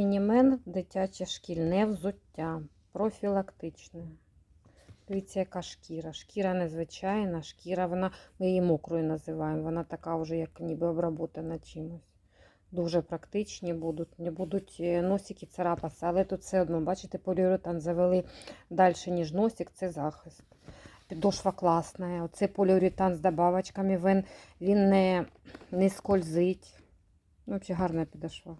Мінімен дитяче шкільне взуття. Профілактичне. Дивіться, яка шкіра. Шкіра незвичайна, шкіра, вона, ми її мокрою називаємо. Вона така вже, як ніби обработана чимось. Дуже практичні будуть, не будуть е, носики царапатися, але тут все одно, бачите, поліуретан завели далі, ніж носик, це захист. Підошва класна. Оце поліуретан з добавочками, він, він не, не скользить. Ну, Взагалі гарна підошва.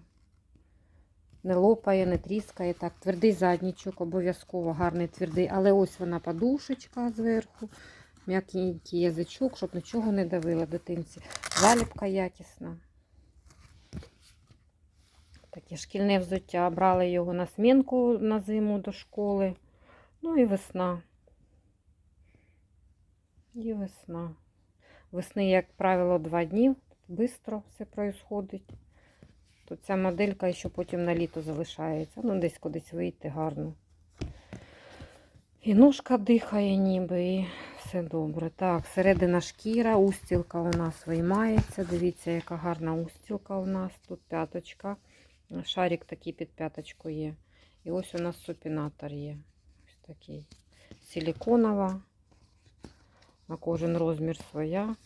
Не лопає, не тріскає. Так, твердий заднічок, обов'язково гарний твердий. Але ось вона подушечка зверху, м'якенький язичок, щоб нічого не давило дитинці. Заліпка якісна. Таке шкільне взуття. Брали його на смінку на зиму до школи. Ну і весна. І весна. Весни, як правило, два дні. Бистро все происходить. То ця моделька ще потім на літо залишається. Ну, десь кудись вийти гарно. І ножка дихає ніби, і все добре. Так, середина шкіра, устілка у нас виймається. Дивіться, яка гарна устілка у нас. Тут п'яточка. Шарик такий під п'яточку є. І ось у нас супінатор є. Ось такий. Силіконова. На кожен розмір своя.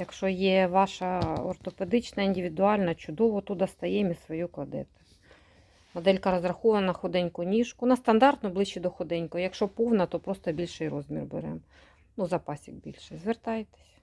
Якщо є ваша ортопедична, індивідуальна, чудово, туди стаємо і свою кладете. Моделька розрахована на худеньку ніжку. На стандартну ближче до худенької. Якщо повна, то просто більший розмір беремо. Ну, запасик більший. Звертайтесь.